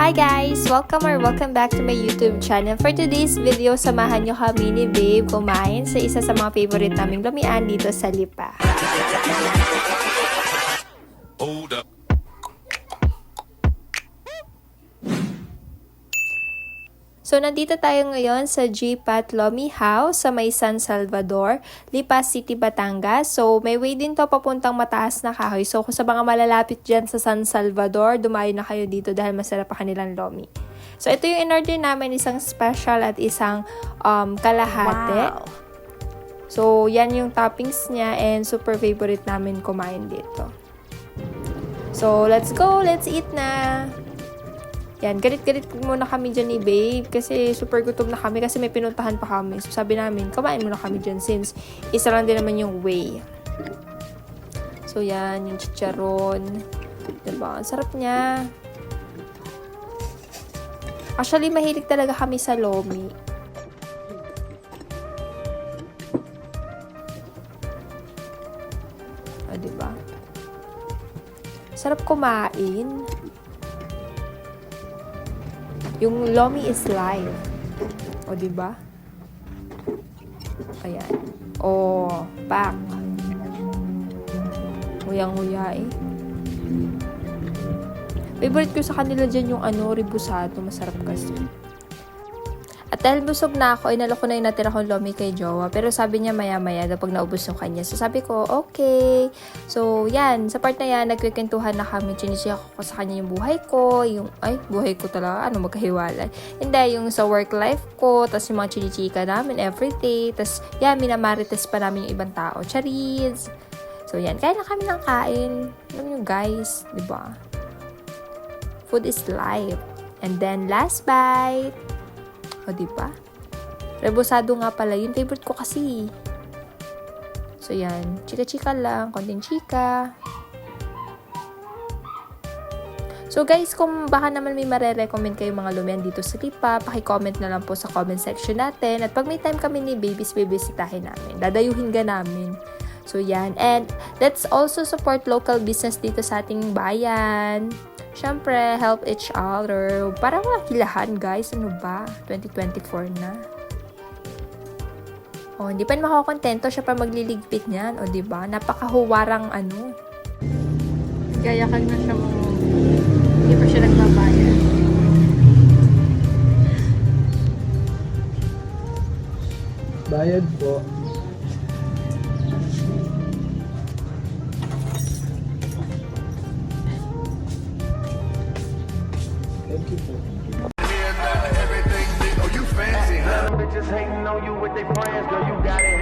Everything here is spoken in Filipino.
Hi guys! Welcome or welcome back to my YouTube channel. For today's video, samahan nyo kami ni Babe kumain sa isa sa mga favorite naming lumian dito sa Lipa. Hold up. So, nandito tayo ngayon sa G-Pat Lomi House sa may San Salvador, Lipa City, Batangas. So, may way din to papuntang mataas na kahoy. So, kung sa mga malalapit dyan sa San Salvador, dumayo na kayo dito dahil masarap pa kanilang lomi. So, ito yung in-order namin, isang special at isang um, kalahate. So, yan yung toppings niya and super favorite namin kumain dito. So, let's go! Let's eat na! Yan, galit-galit muna kami dyan ni Babe kasi super gutom na kami kasi may pinuntahan pa kami. So, sabi namin, kumain muna kami dyan since isa lang din naman yung way. So, yan, yung chicharon. Diba? Ang sarap niya. Actually, mahilig talaga kami sa lomi. O, diba? Sarap kumain. Yung Lomi is live. O, di ba? Ayan. O, back. Nguyang-nguya eh. Favorite ko sa kanila dyan yung ano, ribusado. Masarap kasi. At dahil busog na ako, inalo ko na yung natira kong lomi kay Jowa. Pero sabi niya maya-maya pag naubos yung kanya. So sabi ko, okay. So yan, sa part na yan, nagkikwentuhan na kami. Chinisya ko sa kanya yung buhay ko. Yung, ay, buhay ko talaga. Ano, magkahiwalay. Hindi, yung sa work life ko. Tapos yung mga chinichika namin everyday. Tapos yan, minamarites pa namin yung ibang tao. Charis! So yan, kain na kami ng kain. Alam nyo guys, di ba? Food is life. And then last bite. O, di ba? Rebosado nga pala. Yung favorite ko kasi. So, yan. Chika-chika lang. Konting chika. So, guys, kung baka naman may mare-recommend kayo mga lumian dito sa Lipa, paki-comment na lang po sa comment section natin. At pag may time kami ni Babies, bibisitahin namin. Dadayuhin ka namin. So, yan. And let's also support local business dito sa ating bayan. Siyempre, help each other. Para wala kilahan, guys. Ano ba? 2024 na. Oh, hindi pa makakontento siya pa magliligpit niyan. O, di ba? Napakahuwarang ano. Gayakan na siya mo. Hindi pa siya nagbabayad. Bayad po. Everything, oh, you fancy, huh? Bitches hating on you with their friends, girl, you got it.